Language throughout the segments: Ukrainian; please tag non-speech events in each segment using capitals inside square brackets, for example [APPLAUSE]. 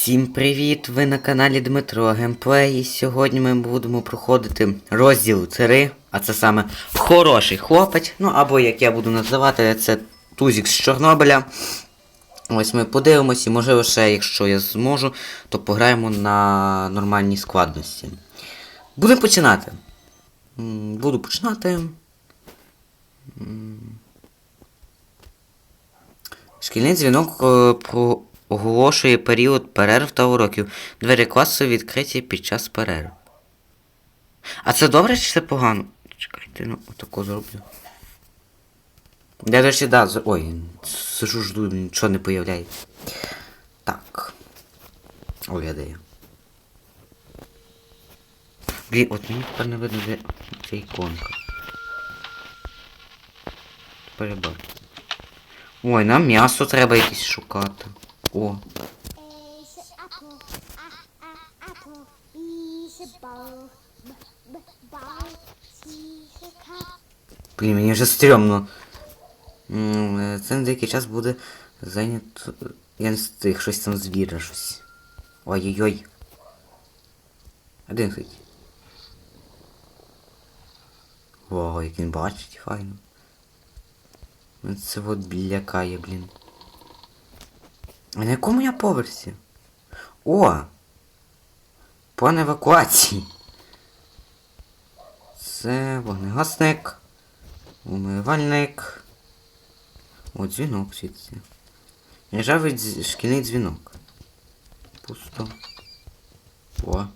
Всім привіт! Ви на каналі Дмитро Геймплей. І сьогодні ми будемо проходити розділ 3, а це саме хороший хлопець. Ну або як я буду називати, це Тузік з Чорнобиля. Ось ми подивимось і можливо ще, якщо я зможу, то пограємо на нормальній складності. Будемо починати. Буду починати. Шкільний дзвінок е, про оголошує період перерв та уроків. Двері класу відкриті під час перерв. А це добре чи це погано? Чекайте, ну отако зроблю. Я, речі, да. Ой, сижу, жду, нічого не появляється. Так. Де. Блін, от мені тепер не видно, де ця іконка. Бачу. Ой, нам м'ясо треба якесь шукати. О. Блін, мені вже стрьомно. Е, Це на деякий час буде зайнято. Я не встиг, щось там звіра, щось. Ой-ой-ой. Один хоч. О, як він бачить, файно. Це от лякає, блін. А на якому я поверсі? О! План евакуації. Це вогнегасник. Умивальник. О, дзвінок звідси. Ржавий дз... шкільний дзвінок. Пусто. О.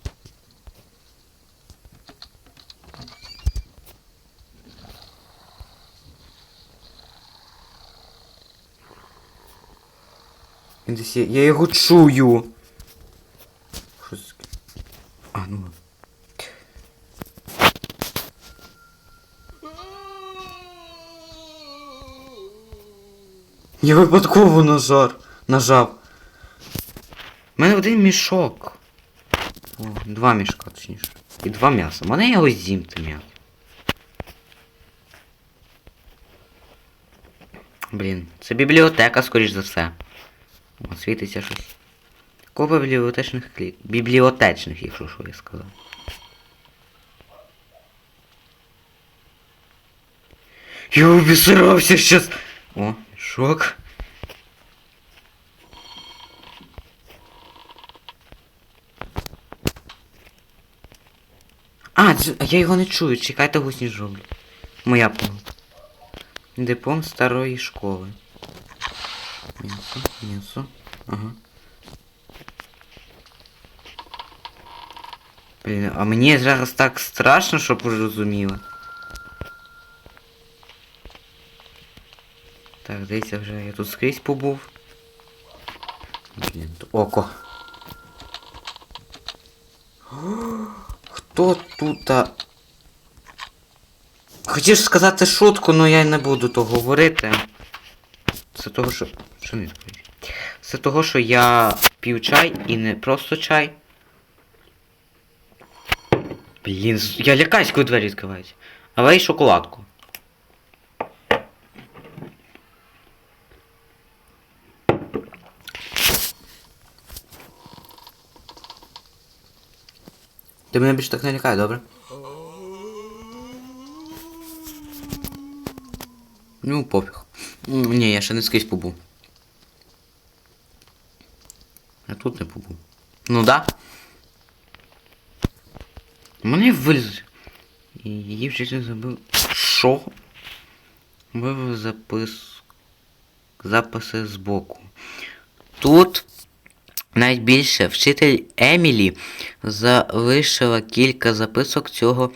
Він десь є. Я його чую. Що таке? А, ну. Я випадково нажар. нажав. У мене один мішок. О, два мішка, точніше. І два м'яса. У Мене ось з'їм те м'ясо. Блін, це бібліотека, скоріш за все. О, світиться щось. Копа бібліотечних кліт. Бібліотечних, якщо що я сказав. Я обісрався щас. О, мішок. А, я його не чую, чекайте гусні жовлі. Моя помилка. Диплом старої школи. М'ясо, м'ясо. Ага. Блін, а мені зараз так страшно, щоб ви розуміли. Так, дивіться вже, я тут скрізь побув. Блін, т- око. Хто тут? Хотів сказати шутку, але я не буду то говорити. Це того, що... Що не таке? Це того, що я п'ю чай і не просто чай. Блін, я лякаюсь, коли двері відкриваються. Але й шоколадку. Ти мене більше так не лякає, добре? Ну, пофіг. Ні, я ще не скрізь побув. Я тут не побув. Ну да. Мене виліз. І Її вчитель забив. Що? Вивів запис. Записи збоку. Тут навіть більше вчитель Емілі залишила кілька записок цього.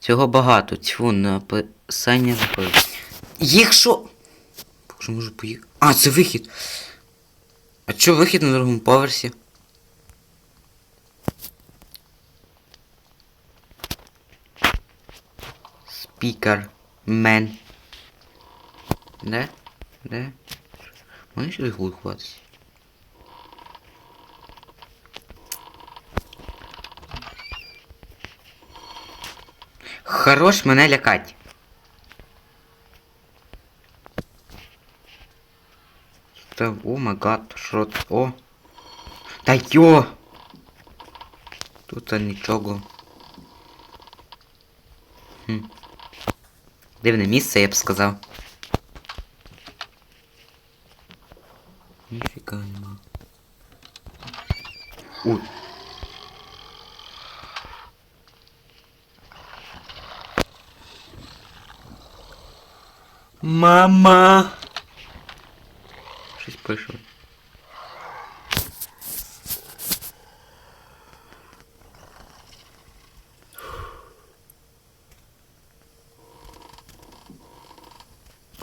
Цього багато. Тьфу, написання записок. Їх що? Боже, можу поїхати. А, це вихід. А чо вихід на другому поверсі? Спікер. Мен. Де? Де? Мені сюди хватить. Хорош мене лякать. Та, о май гад, що це? О. Та йо! Тут нічого. Хм. Дивне місце, я б сказав. Ніфіга нема. Ой. Мама! Щось.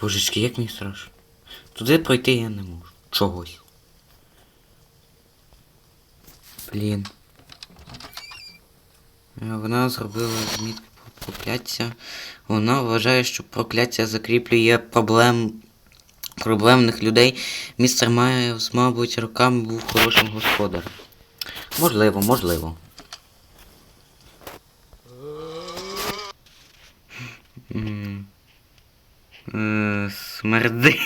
Божечки, як мені страшно. Туди пройти я не можу. Чогось. Блін. Вона зробила змітку про прокляття. Вона вважає, що прокляття закріплює проблем. Проблемних людей. Містер Майерс, мабуть, роками був хорошим господарем. Можливо, можливо. Е, Смерди.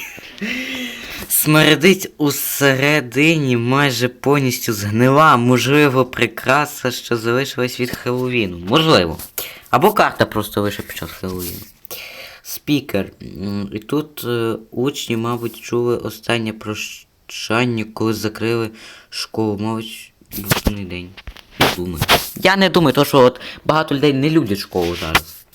Смердить усередині майже повністю згнила, можливо, прикраса, що залишилась від Хеллоуіну. Можливо. Або карта просто вийшла під час Хеллоуіну. Спікер. І тут е, учні, мабуть, чули останнє прощання, коли закрили школу. Мабуть, був день. Не думаю. Я не думаю, то що от багато людей не люблять школу зараз.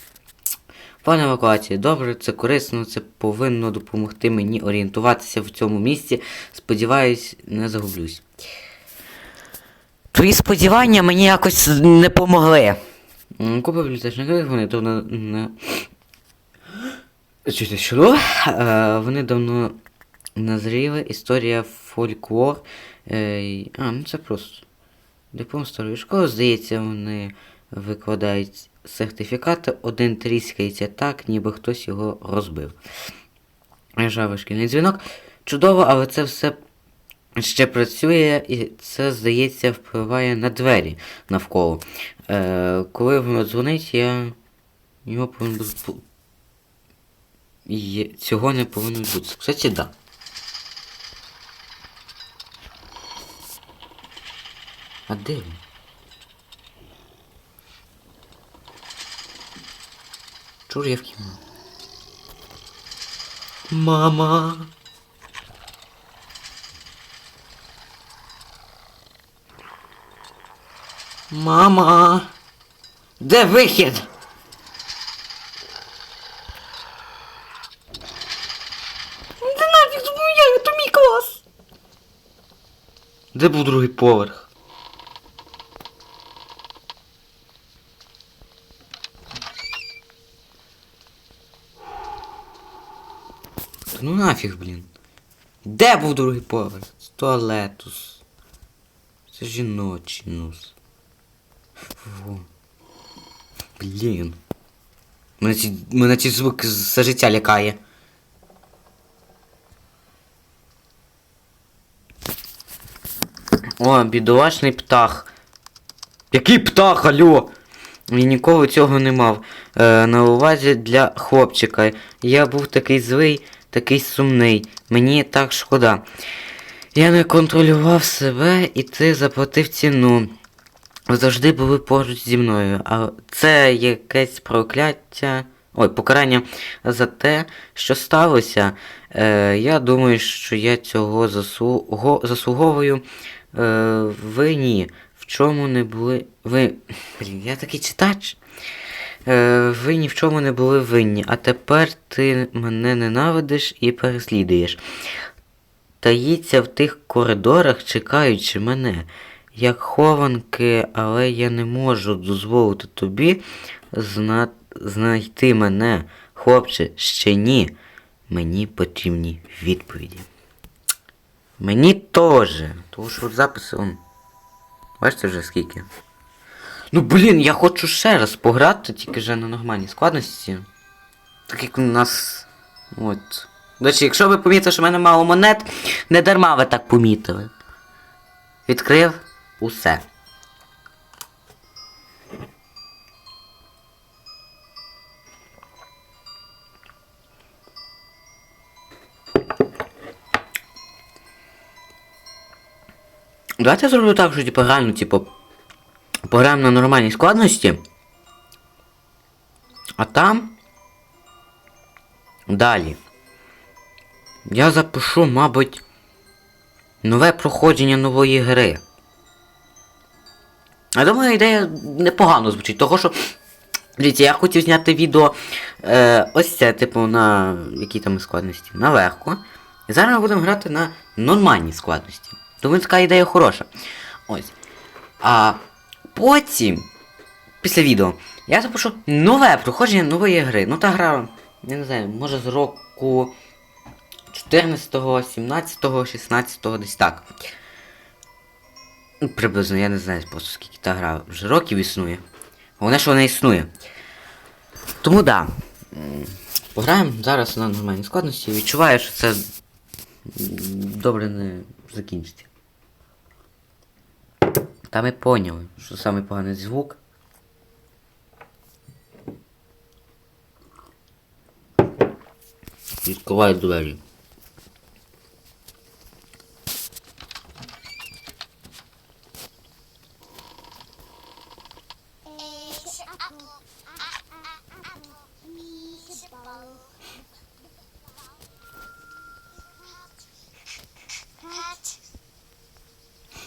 Пане евакуації, добре, це корисно, це повинно допомогти мені орієнтуватися в цьому місці. Сподіваюсь, не загублюсь. Твої сподівання мені якось не помогли. Купа бібліотечних книг, вони давно не. Чуєте, що? Е, Вони давно назріли. Історія фольклор. Е, А, ну це просто. Диплом старої школи, здається, вони викладають сертифікати, один тріскається так, ніби хтось його розбив. Ржавий шкільний дзвінок. Чудово, але це все ще працює, і це, здається, впливає на двері навколо. Е, коли воно дзвонить, я його повинен Є- Цього не повинно бути. Кстати, да. А де він? Чур я в кімнаті. Мама. Мама. Де вихід? Де нафіг я, то мій клас. Де був другий поверх? Ну нафіг, блін. Де був другий поверх? З туалету. Це жіночий нос. Во. Блін. Мене ці, мене ці звуки за життя лякає. О, бідолашний птах. Який птах, алло? Він ніколи цього не мав. Е, на увазі для хлопчика. Я був такий злий, такий сумний. Мені так шкода. Я не контролював себе і ти заплатив ціну. Ви завжди були поруч зі мною. А це якесь прокляття. Ой, покарання за те, що сталося. Е, я думаю, що я цього заслуго... заслуговую. Е, ви ні. В чому не були. Ви. Блін, я такий читач. Е, ви ні в чому не були винні, а тепер ти мене ненавидиш і переслідуєш. Таїться в тих коридорах, чекаючи мене, як хованки, але я не можу дозволити тобі зна... знайти мене. Хлопче, ще ні. Мені потрібні відповіді. Мені теж. Тому що записи он. Бачите вже скільки? Ну блін, я хочу ще раз пограти, тільки вже на нормальній складності. Так як у нас. От. До речі, якщо ви помітили, що в мене мало монет, не дарма ви так помітили. Відкрив усе. Давайте я зроблю так, що типу реально, типу, пограємо на нормальній складності. А там. Далі. Я запишу, мабуть, нове проходження нової гри. Я думаю, ідея непогано звучить, того що. Дивіться, я хотів зняти відео е, ось це, типу, на якій там складності? На легко. І зараз ми будемо грати на нормальній складності. Думаю, така ідея хороша. Ось. А потім, після відео, я запишу нове проходження нової гри. Ну та гра, я не знаю, може з року 14, 17, 16, десь так. Ну, Приблизно, я не знаю просто скільки та гра вже років існує. Головне, що вона існує. Тому да. Пограємо зараз на нормальній складності. Відчуваю, що це добре не закінчиться. Та ми поняли, що саме поганий звук. Відкриваю двері.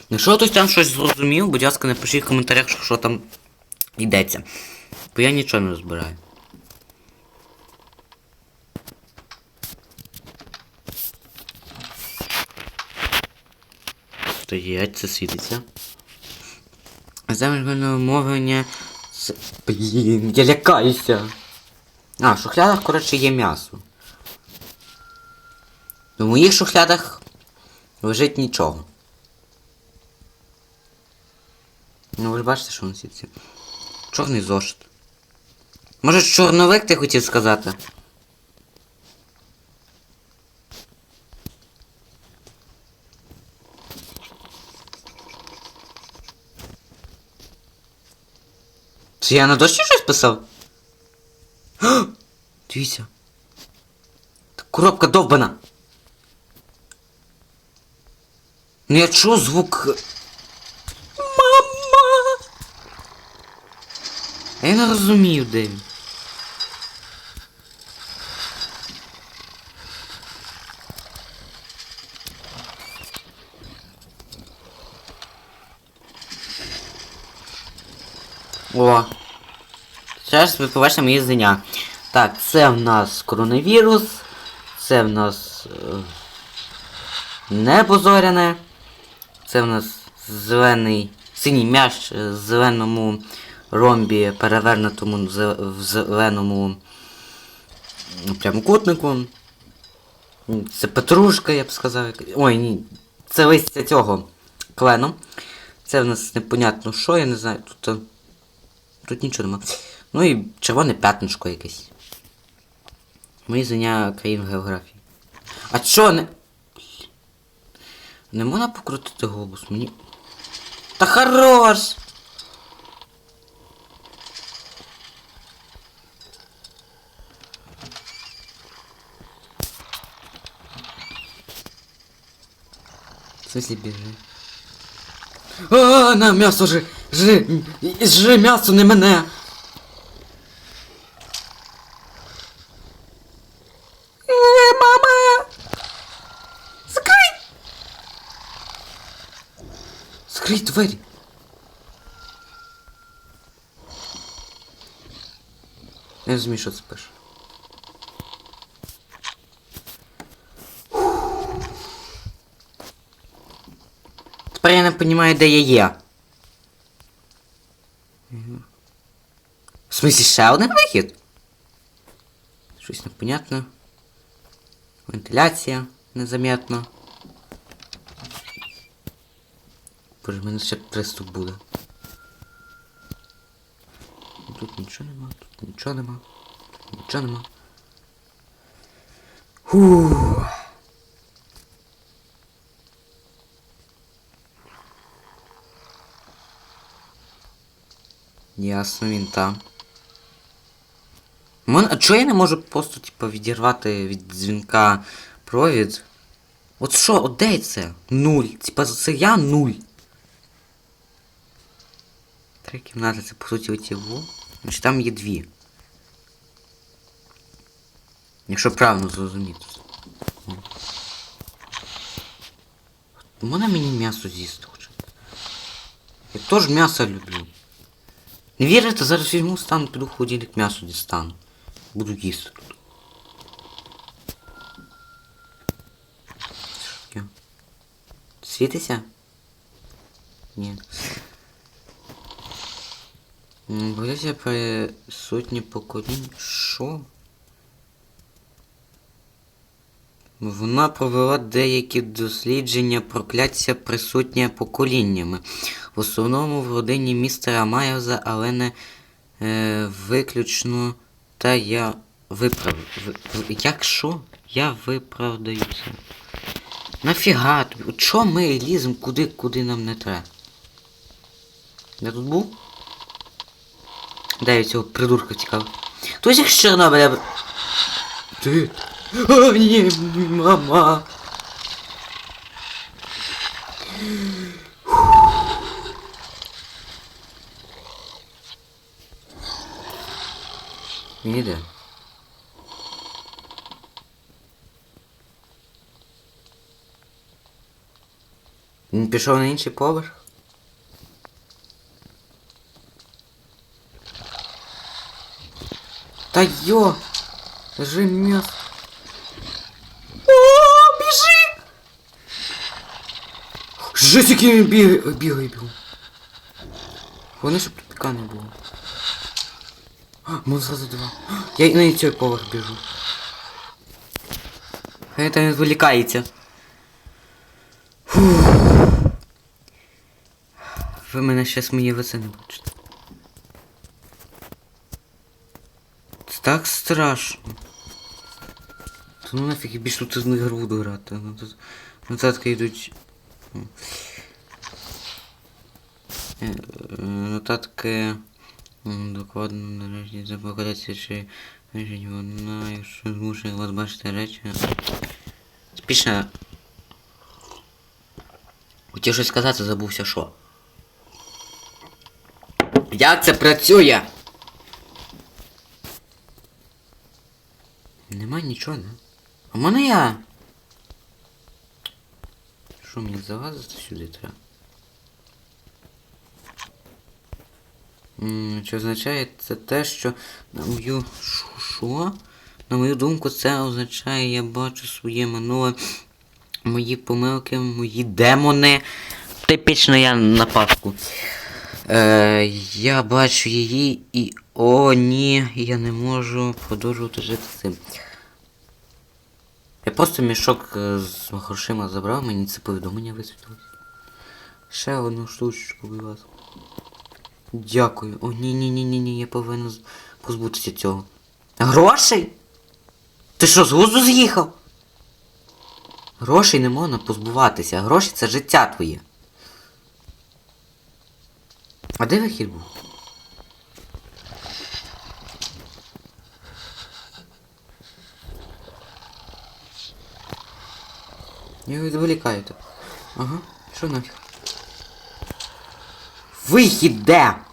Якщо хтось там щось зрозумів, будь ласка, напишіть в коментарях, що, там йдеться. Бо я нічого не розбираю. Стоять, це світиться. Земельне мовлення. Це... Блін, я лякаюся. А, в шухлядах, коротше, є м'ясо. В моїх шухлядах лежить нічого. Ну ви ж бачите, що на сітці. Чорний зошит. Може чорновик ти хотів сказати? Це я на дошці щось писав? Дивіться. Та коробка довбана. Ну я чую звук. Мама! А Я не розумію, він. О. Зараз ви побачите мої знання. Так, це в нас коронавірус. Це в нас. Е, небо зоряне. Це в нас зелений. Синій м'яч е, зеленому ромбі, перевернутому в зеленому прямокутнику. Це петрушка, я б сказав. Ой, ні. Це листя цього клену. Це в нас непонятно що, я не знаю. Тут. е, Тут нічого нема. Ну і червоне п'ятнишко якесь. Мої знання країн географії. А чо не. Не можна покрутити глобус? Мені. Та хорош! Смысле біжи? А, на м'ясо жи! Жи! Жи м'ясо, не мене! Е, мама! Закрий! Закрий двері! Не розумію, що це пише. Тепер я не розумію, де я є. В смысле, ще один вихід? Щось непонятно. Вентиляція незаметно. Боже, в мене ще приступ буде. Тут нічого нема, тут нічого нема, тут нічого нема. Фух. Ясно, він там. Мен... А чого я не можу просто, типу, відірвати від дзвінка провід? От що, от де це? Нуль. Типа це я нуль. Три кімнати, це по суті оці во. Значить там є дві. Якщо правильно зрозуміти. О. Мені м'ясо з'їсти хоча б? Я теж м'ясо люблю. Не вірите, зараз візьму, стану, піду в холодильник м'ясо дістану. Буду їсти тут. Що таке? Світиться? Ні. Боюся присутні покоління. Що? Вона провела деякі дослідження прокляття присутнє поколіннями. В основному в родині містера Майерза, але не е, виключно та я виправ... Ви... ви- Як що? Я виправдаюся. Нафіга Чо ми ліземо куди, куди нам не треба? Я тут був? Де я цього придурка цікаво? Хтось їх з Чорнобиля... Ти... О, ні, мама. Він іде. Він пішов на інший поверх? Та йо! Же Жесть, який він бігає, бігає, бігає. Вони щоб тупика не було. Мон зразу два. Я на цей поверх біжу. Хай там відволікається. Ви мене щас мої лице не бачите. Це так страшно. Та ну нафіг я більше тут не гру буду грати. Ну тут нотатки йдуть. м. Е, е, Нотатки докладно нарешті запокладається, чи вижить вона, якщо змушує вас бачити речі. Спішно. Хотів щось сказати, забувся що. Як це працює? Нема нічого, не? А мене я. Що мені залазити сюди треба? Що означає це те, що на мою що? На мою думку, це означає, я бачу своє минуле, мої помилки, мої демони. Типічно я на паску. Е, я бачу її і. О, ні, я не можу продовжувати жити з цим. Я просто мішок е, з грошима забрав, мені це повідомлення висвітлилось. Ще одну штучку, ласка. Дякую. О, ні, ні, ні, ні, ні, я повинен позбутися цього. Грошей? Ти що, з глузду з'їхав? Грошей не можна позбуватися, гроші це життя твоє. А де вихід був? Я відволікаю так. Ага, що нафіг? Вихід де?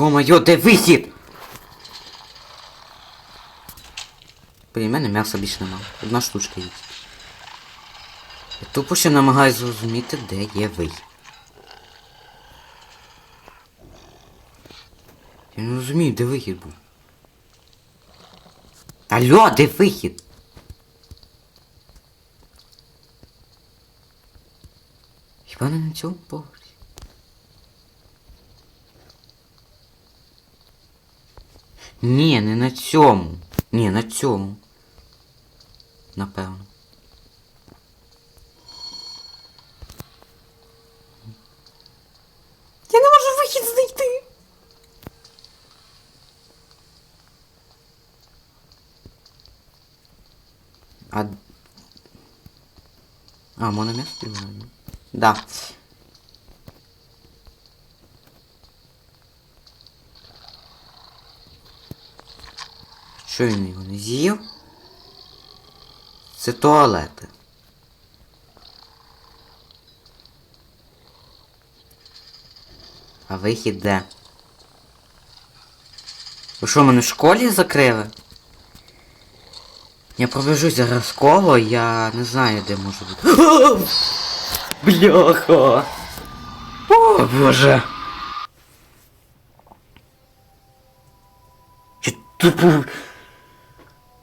Йо-моє, де вихід? Блін, в мене м'яса більше нема. Одна штучка є. Я тупо ще намагаюся зрозуміти, де є вихід. Я не розумію, де вихід був. Алло, де вихід? Хіба не на цьому поверсі? Ні, не на цьому. Ні, на цьому. Напевно. Я не можу вихід знайти. А... А, м'ясо прибирати? Да. Що він його не з'їв? Це туалети. А вихід де? Ви що, мене в школі закрили? Я пробіжусь зараз коло, я не знаю де можу бути. [GASPS] Бляха! О боже! Чи тупо...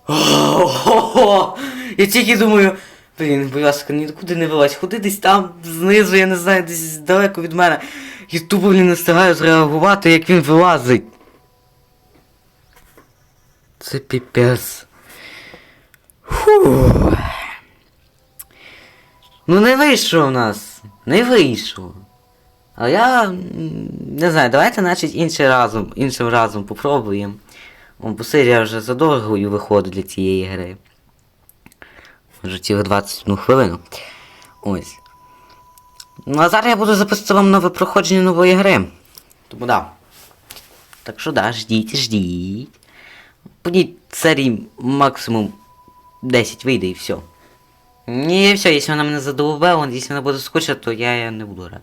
О-хо-хо! Я тільки думаю, блін, будь ласка, нікуди не вилазь, ходи десь там, знизу, я не знаю, десь далеко від мене. І тупо блін, не встигаю зреагувати, як він вилазить. Це піпець. Фу. Ну не вийшов у нас. Не вийшов. А я не знаю, давайте значить іншим разом, іншим разом попробуємо. Бо серія вже задовгою виходить для цієї гри. Вже цілих 21 хвилину. Ось. Ну а зараз я буду записувати вам нове проходження нової гри. Тому да. Так що да, ждіть, ждіть. Подіть серії максимум 10 вийде і все. Ні, все, якщо вона мене задовбала, якщо вона буде скучна, то я, не буду рад.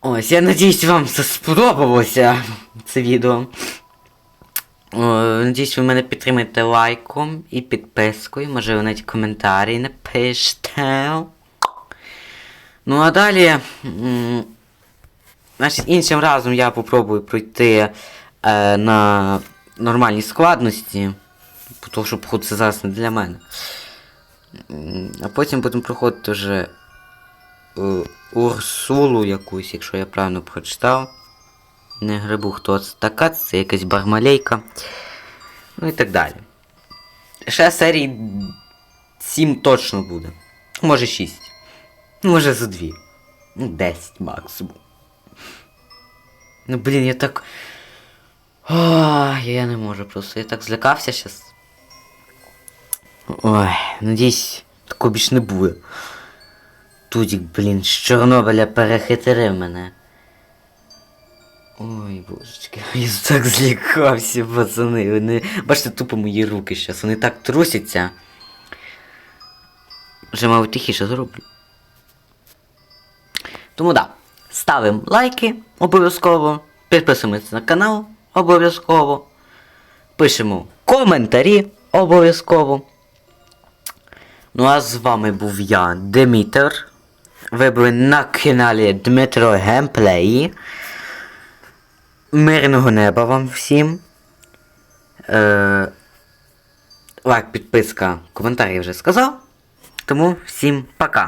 Ось, я надіюсь, вам сподобалося це відео. О, надіюсь, ви мене підтримаєте лайком і підпискою, може ви навіть коментарі напишете. Ну а далі. Значить, іншим разом я попробую пройти е, на нормальній складності. Тому що, походу, це зараз не для мене. А потім будемо проходити вже е, Урсулу якусь, якщо я правильно прочитав. Не грибу, хто така, це якась бармалейка. Ну і так далі. Ще серій 7 точно буде. Може 6. Може за 2. Ну, 10 максимум. Ну блін, я так. Ой, я не можу просто. Я так злякався щас. Ой, надіюсь, такого більш не буде. Тудік, блін, з Чорнобиля перехитрив мене. Ой, божечки, [LAUGHS] я так злякався, пацани. Вони... Бачите, тупо мої руки зараз, вони так трусяться. Вже, мабуть, тихіше зроблю. Тому да, ставимо лайки обов'язково, підписуємося на канал обов'язково, пишемо коментарі обов'язково. Ну а з вами був я, Димітр. Ви були на каналі Дмитро Геймплеї. Мирного неба вам всім. Е, лайк, підписка, коментарі вже сказав. Тому всім пока.